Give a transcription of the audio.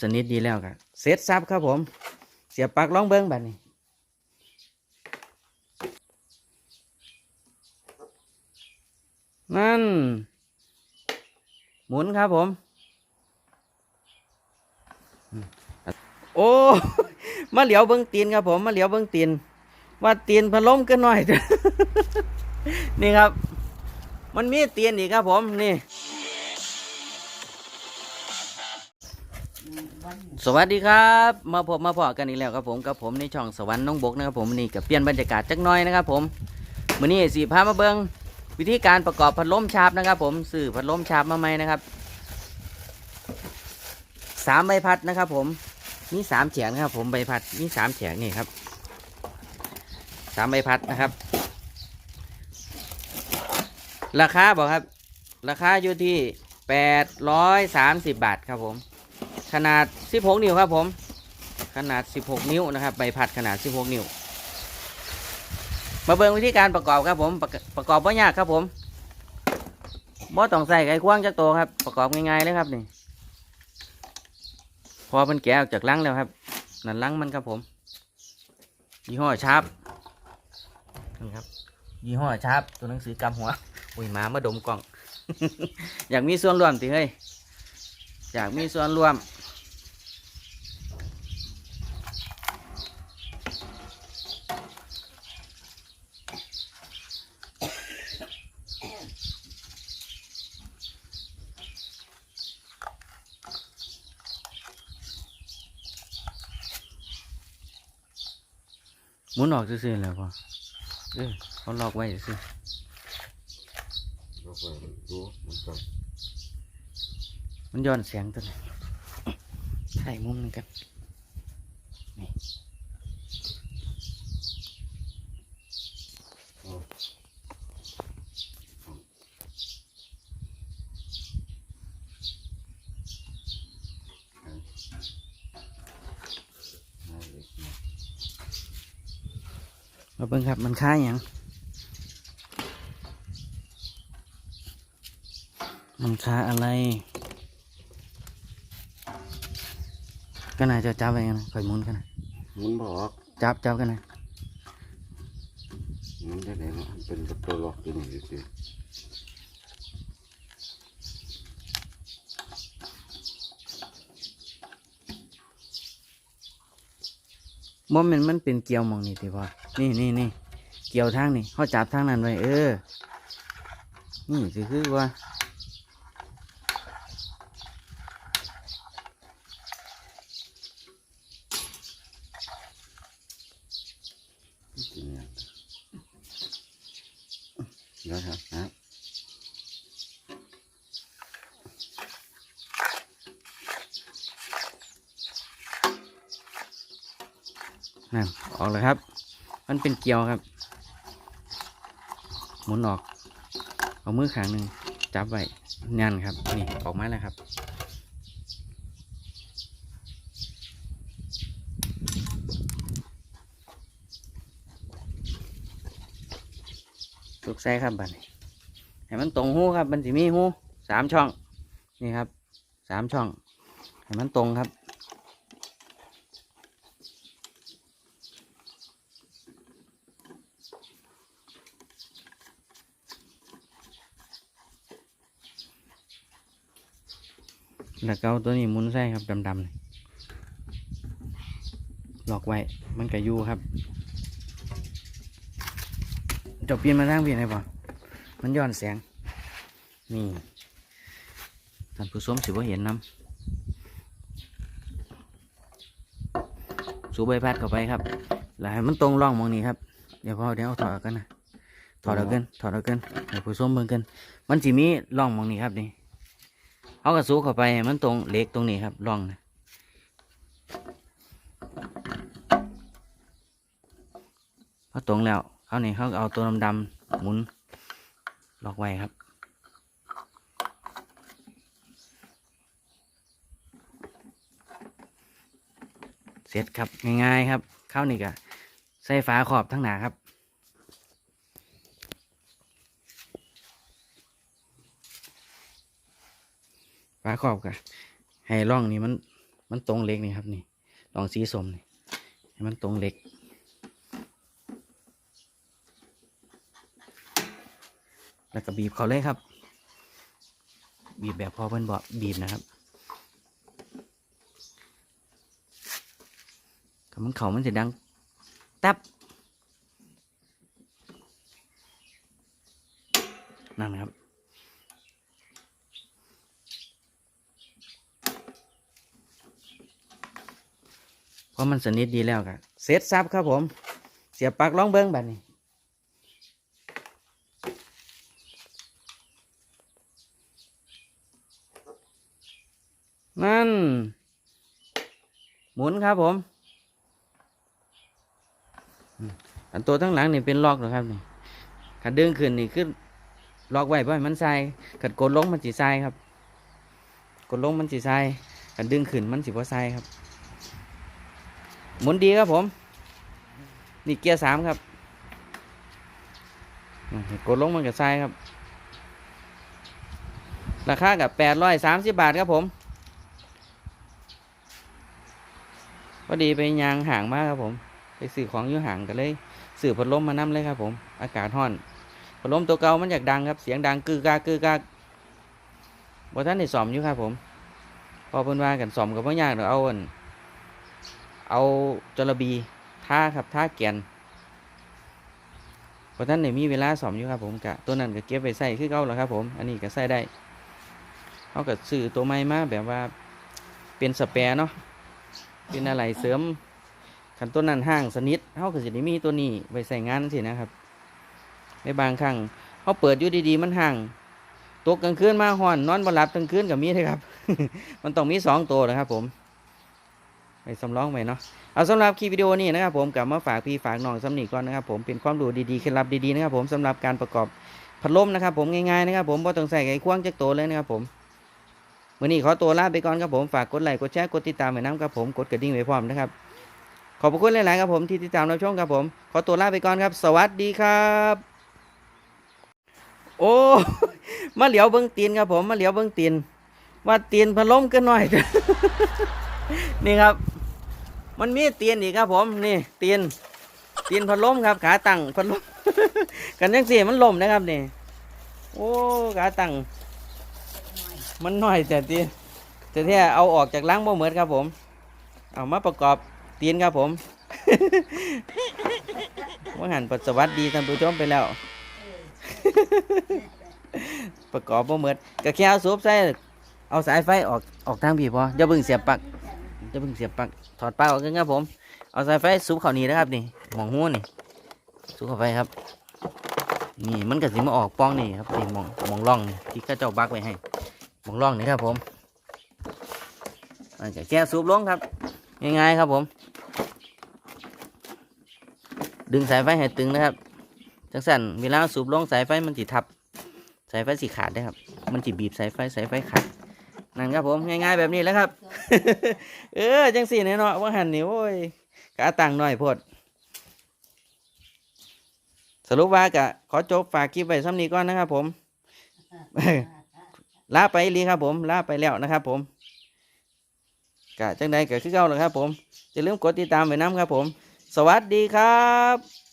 สนิทดีแล้วครับเสร็จซับครับผม เสียบปลั๊กล่องเบิ้งแบบนี้นั่น หมุนครับผม โอ้มาเหลียวเบิ้งตีนครับผม มาเหลียวเบิ้งตีน ว่าตีนพัดลมกันหน่อย นี่ครับ มันมีตีนอีกครับผมนี่ สวัสดีครับ มาพบมาพอกันอีกแล้วครับผมกับผมในช่องสวรรค์น้องบกนะครับผมนี่กับเปลี่ยนบรรยากาศจักน้อยนะครับผมมื้อนี้สีพามาเบิงวิธีการประกอบพัดลมชาร์ปนะครับ ผมสื่อพัดลมชาร์ปมาใหมนะครับสามใบพัดนะครับ ผมมีสามเฉียงนะครับ ผมใบพัดมีสามเฉียงนี่ครับสามใบพัดนะครับ ราคาบอกครับ ราคาอยู่ที่แปดร้อยสามสิบบาทครับผม ขนาด 16 นิ้วครับผม ขนาด 16 นิ้วนะครับ ใบพัดขนาด 16 นิ้ว มาเบิ่งวิธีการประกอบครับผม ประกประกอบว่ยากครับผมบ่ต้องใส่ไขควงจักโตวครับ ประกอบง่ายๆเลยครับนี่ พอมันแกะออกจากลังแล้วครับ นั่นลังมันครับผม ยี่ห้อชาร์ปนี่ครับ ยี่ห้อชาร์ปตัวหนังสือกำหัว อุ้ยหมามาดมกล่อง อยากมีส่วนร่วมติเฮ้ยอยากมีส่วนร่วม มุนออกซื่อๆแล้วพอเออเขาล็อกไว้ซื่อเราไปดูมันก็มันย้อนเสียงตัวนี้ถ่ายมุมหนึงกันนี่ น่าเล็กนะ มาเบิ่งครับมันค่าอย่างมันค่าอะไร ก็น่าจะจับไปกันนะคอยหมุนกันนะมันบอกจับจับกันนะมันได้ไหนเนาะมันเป็นกับตัวล็อกอยู่นี่สิบ่แมันมันเป็นเกลียวหมองนี่ติพอ นี่นี่นี่เกลียวทางนี่เขาจับทางนั้นไว้เออ นี่คือคือว่ากินอย่างแล้วครับนะนั่นออกเลยครับ มันเป็นเกลียวครับ หมุนออก เอามือข้างหนึ่งจับไว้ยันครับ นี่ออกมาแล้วครับสุกใส่ครับบัดนี้ให้มันตรงหูครับมันสิมีหูสามช่อง นี่ครับสามช่อง ให้มันตรงครับ แล้วก็เอาตัวนี้มุนใส่ครับดำๆนี่ล็อกไว้ มันก็อยู่ครับจบเปลี่ยนมาทางเปลี่ยนได้ป่ะมันย้อนแสง นี่ท่านผู้ชมสิว่าเห็นน้ำสูบใบพัดเข้าไปครับ แล้วให้มันตรงร่องมองนี้ครับ เดี๋ยวพอเดี๋ยวเอาถอดกันนะถอดเอาเกินถอดเอาเกินให้ผู้ชมเบิ่งกินมันสิมีร่องมองนี้ครับนี่ เอากระสูเข้าไปมันตรงเล็กตรงนี้ครับร่องนะพอตรงแล้วเขานี่เขาเอาตัวดำๆหมุนล็อกไว้ครับเสร็จครับง่ายๆครับ เข้านี่ก็ใส่ฝาขอบทั้งหนาครับ ฝาขอบกะให้ร่องนี่มันมันตรงเล็กนี่ครับนี่ลองสีสมนี่ให้มันตรงเล็ก แล้วก็บีบเขาเลยครับ บีบแบบพอเพิ่นบอกบีบนะครับคำมันเขามันจะดังตับนั่นครับ เพราะ มันสนิทดีแล้วครับเสร็จซับครับผม เสียบปลักล่องเบิ้งแบัดนี้ นั่น หมุนครับผมอันตัวทั้งหลังนี่เป็นล็อกนะครับนี่ขัดดึงขึ้นนี่คือล็อกไว้เพราะมันใส่ขัดกดลงมันสีใส่ครับ กดลงมันสีใส่ขัดดึงขึ้นมันสีบ่ใส่ครับ หมุนดีครับผม นี่เกียร์สามครับกดลงมันก็ใส่ครับ ราคากับแปดร้อยสามสิบบาทครับผมพอดีไปยางห่างมากครับผม ไปซื้อของอยู่ห่างกันเลยซื้อพัดลมมานํเลยครับผม อากาศร้อนพัดลมตัวเก่ามันอยากดังครับ เสียงดังกึกกากกึกากบ่ท่านได้ซ่อมอยู่ครับผม พอเพิ่นว่ากันซ่อมก็บ่ยากดอกเอาอัน เอาจระบีท่าครับท่าแกนบ่ท่านได้มีเวลาซ่อมอยู่ครับผมกะตัวนั้นก็เก็บไว้ใส่คือเก่าแล้วครับผม อันนี้ก็ใส่ได้เอาก็ซื้อตัวใหม่มาแบบว่าเป็นสแปรเนาะเป็นอะไรเสริมขันต้นนั้นห้างสนิทเขาก็จะได้มีตัวนี้ไว้ใส่งานสินะครับ ในบางครั้งเขาเปิดอยู่ดีๆมันห่างตกกลางคืนมาห่อนนอนบ่หลับกลางคืนกับมีเลยครับ มันต้องมีสองตัวนะครับผม ไปสำรองไว้เนาะเอาสำหรับคลิปวิดีโอนี้นะครับผมกลับมาฝากพี่ฝากน้องสำนีก่อนนะครับผมเป็นความรู้ดีๆเคล็ดลับดีๆนะครับผมสำหรับการประกอบพัดลมนะครับผมง่ายๆนะครับผมบ่ต้องใส่ไอ้ควงจักโตเลยนะครับผมวันนี้ขอตัวลาไปก่อนครับผมฝากกดไลค์กดแชร์กดติดตามไว้น้ำครับผมกดกระดิ่งไว้พร้อมนะครับขอบคุณหลายๆครับผมที่ติดตามรับชมครับผม ขอตัวลาไปก่อนครับ สวัสดีครับ โอ้ มาเหลียวเบิ้งตีนครับผม มาเหลียวเบิ้งตีน ว่าตีนพัดลมกันหน่อย นี่ครับ มันมีเตียนอีกครับ ผมนี่เตียนเตียนพัดลมครับ ขาตั้งพัดลมกันยังเสี่มันลมนะครับนี่โอ้ขาตั้งมันหน่อยแต่เตียนแต่ที่เอาออกจากล้างบ่เหมือนครับผม เอามาประกอบเตียนครับผมว่าหันปัสสวัสดีท่านผู้ชมไปแล้ว ประกอบบ่เหมือนก็แค่เอาสูบใส่เอาสายไฟออกออกทางพี่พออย่าเพิ่งเสียบปลั๊ก อย่าเพิ่งเสียบปลั๊กถอดปลั๊กออกกันครับผม เอาสายไฟสูบเข้านี่นะครับนี่หมองหูนี่สูบเข้าไปครับ นี่มันก็สิมาออกป้องนี่ครับนี่หมองหมองร่องนี่ที่ข้าเจ้าบักไว้ให้หมองร่องนี่ครับผมมันจะแค่สูบลงครับง่ายๆครับผม ดึงสายไฟให้ตึงนะครับจังสันเวลาสูบลงสายไฟมันสิทับ สายไฟสิขาดได้ครับ มันสิบีบสายไฟสายไฟขาดนั่นครับผมง่ายๆแบบนี้แหล้วครับ เออ จังสี่เนาะว่าหันนี่โอ้ยกาตังหน่อยพด สรุปว่ากะ ขอจบฝากคลิปไว้ซ้ำนี้ก่อนนะครับผม ลาไปลีครับผมลาไปแล้วนะครับผมกะจังใดก็คือเก่าแหละครับผมอย่าลืมกดติดตามไว้น้ำครับผม สวัสดีครับ